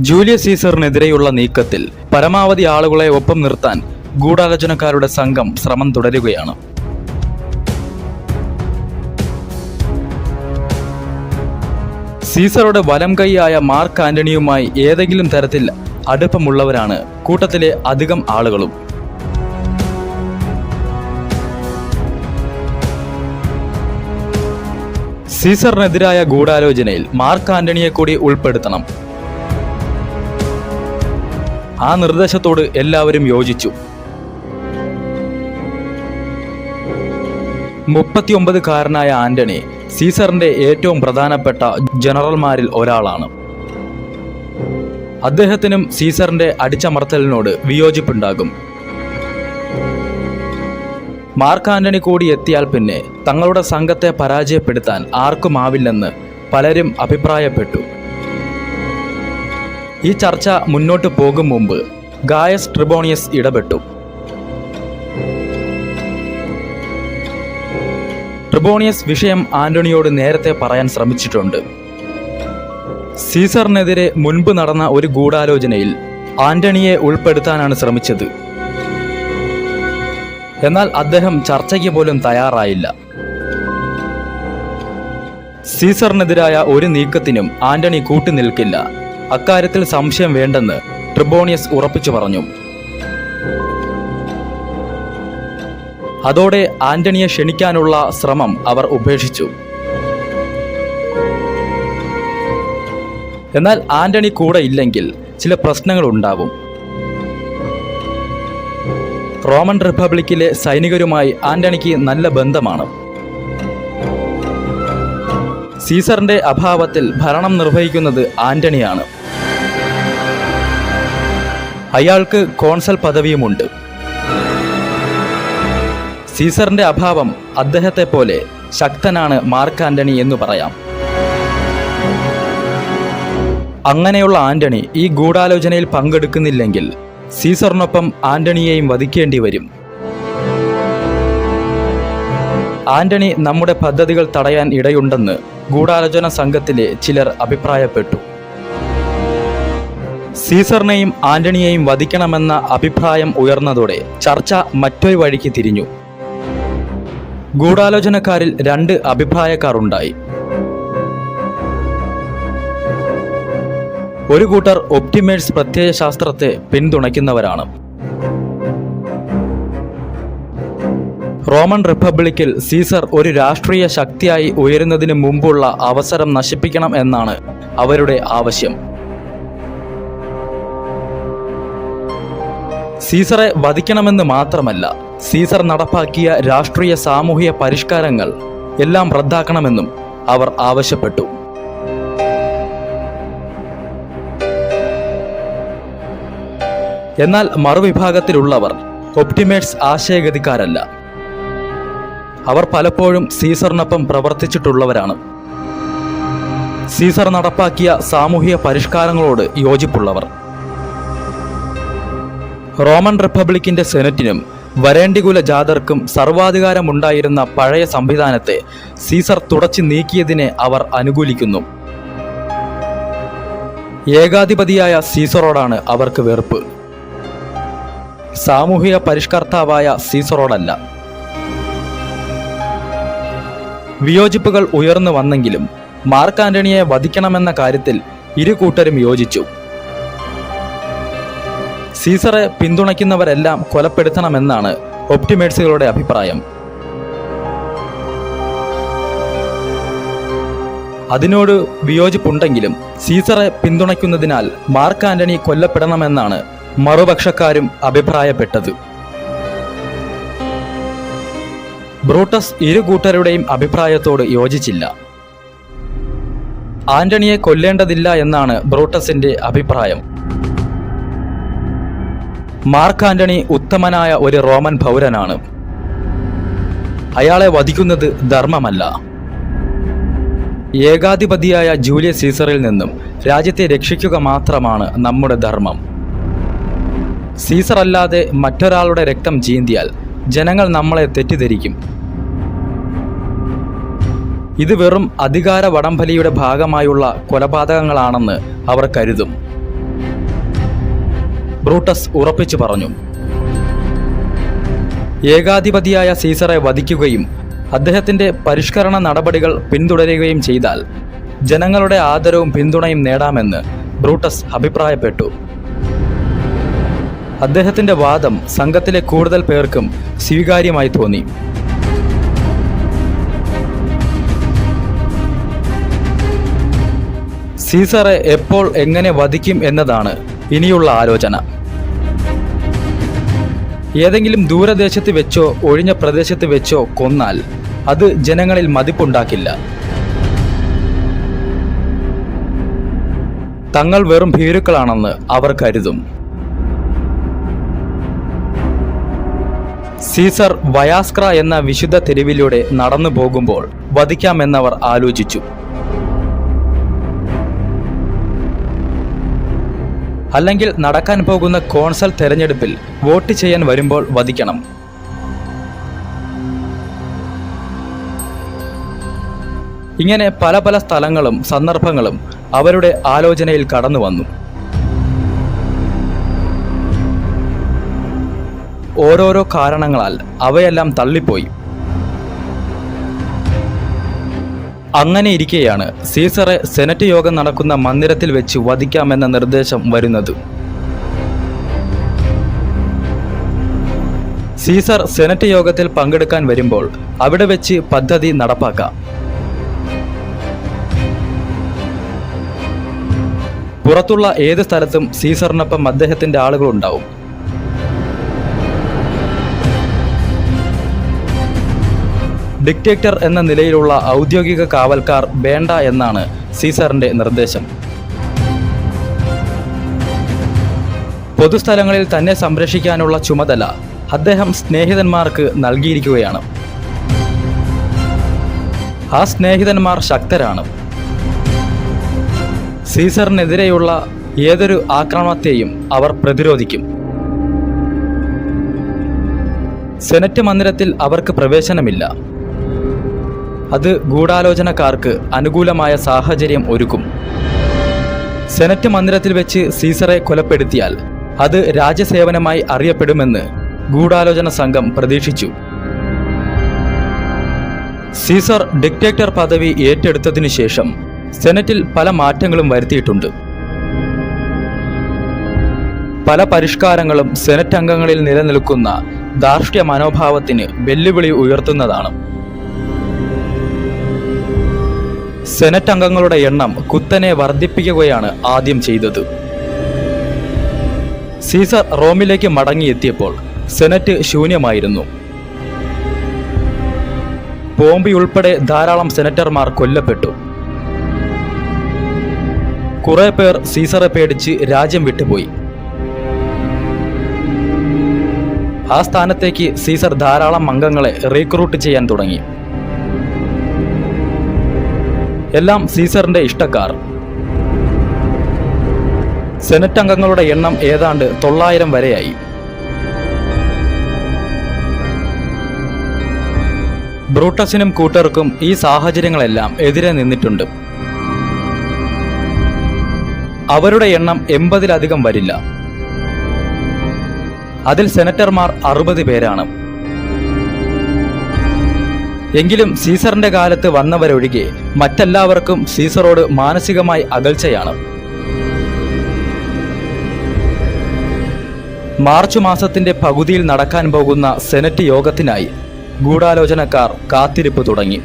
Julius സീസറിനെതിരെയുള്ള നീക്കത്തിൽ പരമാവധി ആളുകളെ ഒപ്പം നിർത്താൻ ഗൂഢാലോചനക്കാരുടെ സംഘം ശ്രമം തുടരുകയാണ്. സീസറുടെ വലം കൈയായ മാർക്ക് ആന്റണിയുമായി ഏതെങ്കിലും തരത്തിൽ അടുപ്പമുള്ളവരാണ് കൂട്ടത്തിലെ അധികം ആളുകളും. സീസറിനെതിരായ ഗൂഢാലോചനയിൽ മാർക്ക് ആന്റണിയെ കൂടി ഉൾപ്പെടുത്തണം. ആ നിർദ്ദേശത്തോട് എല്ലാവരും യോജിച്ചു. മുപ്പത്തിയൊമ്പതുകാരനായ ആന്റണി സീസറിന്റെ ഏറ്റവും പ്രധാനപ്പെട്ട ജനറൽമാരിൽ ഒരാളാണ്. അദ്ദേഹത്തിനും സീസറിന്റെ അടിച്ചമർത്തലിനോട് വിയോജിപ്പുണ്ടാകും. മാർക്ക് ആന്റണി കൂടി എത്തിയാൽ പിന്നെ തങ്ങളുടെ സംഘത്തെ പരാജയപ്പെടുത്താൻ ആർക്കുമാവില്ലെന്ന് പലരും അഭിപ്രായപ്പെട്ടു. ഈ ചർച്ച മുന്നോട്ട് പോകും മുമ്പ് ഗായസ് ട്രിബോണിയസ് ഇടപെട്ടു. ട്രിബോണിയസ് വിഷയം ആന്റണിയോട് നേരത്തെ പറയാൻ ശ്രമിച്ചിട്ടുണ്ട്. സീസറിനെതിരെ മുൻപ് നടന്ന ഒരു ഗൂഢാലോചനയിൽ ആന്റണിയെ ഉൾപ്പെടുത്താനാണ് ശ്രമിച്ചത്. എന്നാൽ അദ്ദേഹം ചർച്ചയ്ക്ക് പോലും തയ്യാറായില്ല. സീസറിനെതിരായ ഒരു നീക്കത്തിനും ആന്റണി കൂട്ടുനിൽക്കില്ല. അക്കാര്യത്തിൽ സംശയം വേണ്ടെന്ന് ട്രിബോണിയസ് ഉറപ്പിച്ചു പറഞ്ഞു. അതോടെ ആന്റണിയെ ക്ഷണിക്കാനുള്ള ശ്രമം അവർ ഉപേക്ഷിച്ചു. എന്നാൽ ആന്റണി കൂടെ ഇല്ലെങ്കിൽ ചില പ്രശ്നങ്ങൾ ഉണ്ടാവും. റോമൻ റിപ്പബ്ലിക്കിലെ സൈനികരുമായി ആന്റണിക്ക് നല്ല ബന്ധമാണ്. സീസറിന്റെ അഭാവത്തിൽ ഭരണം നിർവഹിക്കുന്നത് ആന്റണിയാണ്. അയാൾക്ക് കോൺസൽ പദവിയുമുണ്ട്. സീസറിന്റെ അഭാവം അദ്ദേഹത്തെ പോലെ ശക്തനാണ് മാർക്ക് ആന്റണി എന്ന് പറയാം. അങ്ങനെയുള്ള ആന്റണി ഈ ഗൂഢാലോചനയിൽ പങ്കെടുക്കുന്നില്ലെങ്കിൽ സീസറിനൊപ്പം ആന്റണിയെയും വധിക്കേണ്ടി വരും. ആന്റണി നമ്മുടെ പദ്ധതികൾ തടയാൻ ഇടയുണ്ടെന്ന് ഗൂഢാലോചന സംഘത്തിലെ ചിലർ അഭിപ്രായപ്പെട്ടു. സീസറിനെയും ആന്റണിയെയും വധിക്കണമെന്ന അഭിപ്രായം ഉയർന്നതോടെ ചർച്ച മറ്റൊരു വഴിക്ക് തിരിഞ്ഞു. ഗൂഢാലോചനക്കാരിൽ രണ്ട് അഭിപ്രായക്കാർ ഉണ്ടായി ഒരു കൂട്ടർ ഒപ്റ്റിമേഴ്സ് പ്രത്യയശാസ്ത്രത്തെ പിന്തുണയ്ക്കുന്നവരാണ്. റോമൻ റിപ്പബ്ലിക്കിൽ സീസർ ഒരു രാഷ്ട്രീയ ശക്തിയായി ഉയരുന്നതിന് മുമ്പുള്ള അവസരം നശിപ്പിക്കണം എന്നാണ് അവരുടെ ആവശ്യം. സീസറെ വധിക്കണമെന്ന് മാത്രമല്ല സീസർ നടപ്പാക്കിയ രാഷ്ട്രീയ സാമൂഹിക പരിഷ്കാരങ്ങൾ എല്ലാം റദ്ദാക്കണമെന്നും അവർ ആവശ്യപ്പെട്ടു. എന്നാൽ മറുവിഭാഗത്തിലുള്ളവർ ഒപ്റ്റിമേറ്റ്സ് ആശയഗതിക്കാരല്ല. അവർ പലപ്പോഴും സീസറിനൊപ്പം പ്രവർത്തിച്ചിട്ടുള്ളവരാണ്. സീസർ നടപ്പാക്കിയ സാമൂഹിക പരിഷ്കാരങ്ങളോട് യോജിപ്പുള്ളവർ. റോമൻ റിപ്പബ്ലിക്കിന്റെ സെനറ്റിനും വരേണ്ടികുല ജാതർക്കും സർവാധികാരമുണ്ടായിരുന്ന പഴയ സംവിധാനത്തെ സീസർ തുടച്ചു നീക്കിയതിനെ അവർ അനുകൂലിക്കുന്നു. ഏകാധിപതിയായ സീസറോടാണ് അവർക്ക് വെറുപ്പ്. സാമൂഹിക പരിഷ്കർത്താവായ സീസറോടല്ല. വിയോജിപ്പുകൾ ഉയർന്നു വന്നെങ്കിലും മാർക്ക് ആന്റണിയെ വധിക്കണമെന്ന കാര്യത്തിൽ ഇരു കൂട്ടരും യോജിച്ചു. സീസറെ പിന്തുണയ്ക്കുന്നവരെല്ലാം കൊലപ്പെടുത്തണമെന്നാണ് ഒപ്റ്റിമേറ്റ്സുകളുടെ അഭിപ്രായം. അതിനോട് വിയോജിപ്പുണ്ടെങ്കിലും സീസറെ പിന്തുണയ്ക്കുന്നതിനാൽ മാർക്ക് ആന്റണി കൊല്ലപ്പെടണമെന്നാണ് മറുപക്ഷക്കാരും അഭിപ്രായപ്പെട്ടത്. ബ്രൂട്ടസ് ഇരു കൂട്ടരുടെയും അഭിപ്രായത്തോട് യോജിച്ചില്ല. ആന്റണിയെ കൊല്ലേണ്ടതില്ല എന്നാണ് ബ്രൂട്ടസിന്റെ അഭിപ്രായം. മാർക്ക് ആന്റണി ഉത്തമനായ ഒരു റോമൻ പൗരനാണ്. അയാളെ വധിക്കുന്നത് ധർമ്മമല്ല. ഏകാധിപതിയായ ജൂലിയസ് സീസറിൽ നിന്നും രാജ്യത്തെ രക്ഷിക്കുക മാത്രമാണ് നമ്മുടെ ധർമ്മം. സീസർ അല്ലാതെ മറ്റൊരാളുടെ രക്തം ചീന്തിയാൽ ജനങ്ങൾ നമ്മളെ തെറ്റിദ്ധരിക്കും. ഇത് വെറും അധികാര വടംവലിയുടെ ഭാഗമായുള്ള കൊലപാതകങ്ങളാണെന്ന് അവർ കരുതും. ബ്രൂട്ടസ് ഉറപ്പിച്ചു പറഞ്ഞു. ഏകാധിപതിയായ സീസറെ വധിക്കുകയും അദ്ദേഹത്തിന്റെ പരിഷ്കരണ നടപടികൾ പിന്തുടരുകയും ചെയ്താൽ ജനങ്ങളുടെ ആദരവും പിന്തുണയും നേടാമെന്ന് ബ്രൂട്ടസ് അഭിപ്രായപ്പെട്ടു. അദ്ദേഹത്തിന്റെ വാദം സംഘത്തിലെ കൂടുതൽ പേർക്കും സ്വീകാര്യമായി തോന്നി. സീസറെ എപ്പോൾ എങ്ങനെ വധിക്കും എന്നതാണ് ഇനിയുള്ള ആലോചന. ഏതെങ്കിലും ദൂരദേശത്ത് വെച്ചോ ഒഴിഞ്ഞ പ്രദേശത്ത് വെച്ചോ കൊന്നാൽ അത് ജനങ്ങളിൽ മതിപ്പുണ്ടാക്കില്ല. തങ്ങൾ വെറും ഭീരുക്കളാണെന്ന് അവർ കരുതും. സീസർ വയാസ്ക്ര എന്ന വിശുദ്ധ തെരുവിലൂടെ നടന്നു പോകുമ്പോൾ വധിക്കാമെന്നവർ ആലോചിച്ചു. അല്ലെങ്കിൽ നടക്കാൻ പോകുന്ന കോൺസൽ തെരഞ്ഞെടുപ്പിൽ വോട്ട് ചെയ്യാൻ വരുമ്പോൾ വധിക്കണം. ഇങ്ങനെ പല പല സ്ഥലങ്ങളും സന്ദർഭങ്ങളും അവരുടെ ആലോചനയിൽ കടന്നു വന്നു. ഓരോരോ കാരണങ്ങളാൽ അവയെല്ലാം തള്ളിപ്പോയി. അങ്ങനെ ഇരിക്കെയാണ് സീസറെ സെനറ്റ് യോഗം നടക്കുന്ന മന്ദിരത്തിൽ വെച്ച് വധിക്കാമെന്ന നിർദ്ദേശം വരുന്നത്. സീസർ സെനറ്റ് യോഗത്തിൽ പങ്കെടുക്കാൻ വരുമ്പോൾ അവിടെ വെച്ച് പദ്ധതി നടപ്പാക്കാം. പുറത്തുള്ള ഏത് സ്ഥലത്തും സീസറിനൊപ്പം അദ്ദേഹത്തിന്റെ ആളുകളുണ്ടാവും. ഡിക്റ്റേറ്റർ എന്ന നിലയിലുള്ള ഔദ്യോഗിക കാവൽക്കാർ വേണ്ട എന്നാണ് സീസറിന്റെ നിർദ്ദേശം. പൊതുസ്ഥലങ്ങളിൽ തന്നെ സംരക്ഷിക്കാനുള്ള ചുമതല അദ്ദേഹം സ്നേഹിതന്മാർക്ക് നൽകിയിരിക്കുകയാണ്. ആ സ്നേഹിതന്മാർ ശക്തരാണ്. സീസറിനെതിരെയുള്ള ഏതൊരു ആക്രമണത്തെയും അവർ പ്രതിരോധിക്കും. സെനറ്റ് മന്ദിരത്തിൽ അവർക്ക് പ്രവേശനമില്ല. അത് ഗൂഢാലോചനക്കാർക്ക് അനുകൂലമായ സാഹചര്യം ഒരുക്കും. സെനറ്റ് മന്ദിരത്തിൽ വെച്ച് സീസറെ കൊലപ്പെടുത്തിയാൽ അത് രാജ്യസേവനമായി അറിയപ്പെടുമെന്ന് ഗൂഢാലോചന സംഘം പ്രതീക്ഷിച്ചു. സീസർ ഡിക്റ്റേറ്റർ പദവി ഏറ്റെടുത്തതിനു ശേഷം സെനറ്റിൽ പല മാറ്റങ്ങളും വരുത്തിയിട്ടുണ്ട്. പല പരിഷ്കാരങ്ങളും സെനറ്റ് അംഗങ്ങളിൽ നിലനിൽക്കുന്ന ധാർഷ്ട്യ മനോഭാവത്തിന് വെല്ലുവിളി ഉയർത്തുന്നതാണ്. സെനറ്റ് അംഗങ്ങളുടെ എണ്ണം കുത്തനെ വർദ്ധിപ്പിക്കുകയാണ് ആദ്യം ചെയ്തത്. Caesar റോമിലേക്ക് മടങ്ങിയെത്തിയപ്പോൾ senate ശൂന്യമായിരുന്നു. പോംബി ഉൾപ്പെടെ ധാരാളം സെനറ്റർമാർ കൊല്ലപ്പെട്ടു. കുറെ പേർ സീസറെ പേടിച്ച് രാജ്യം വിട്ടുപോയി. ആ സ്ഥാനത്തേക്ക് സീസർ ധാരാളം അംഗങ്ങളെ റീക്രൂട്ട് ചെയ്യാൻ തുടങ്ങി. എല്ലാം സീസറിന്റെ ഇഷ്ടക്കാർ. സെനറ്റ് അംഗങ്ങളുടെ എണ്ണം ഏതാണ്ട് തൊള്ളായിരം വരെയായി. ബ്രൂട്ടസിനും കൂട്ടർക്കും ഈ സാഹചര്യങ്ങളെല്ലാം എതിരെ നിന്നിട്ടുണ്ട്. അവരുടെ എണ്ണം എൺപതിലധികം വരില്ല. അതിൽ സെനറ്റർമാർ അറുപത് പേരാണ്. എങ്കിലും സീസറിന്റെ കാലത്ത് വന്നവരൊഴികെ മറ്റെല്ലാവർക്കും സീസറോട് മാനസികമായി അകൽച്ചയാണ്. മാർച്ച് മാസത്തിന്റെ പകുതിയിൽ നടക്കാൻ പോകുന്ന സെനറ്റ് യോഗത്തിനായി ഗൂഢാലോചനക്കാർ കാത്തിരിപ്പ് തുടങ്ങി.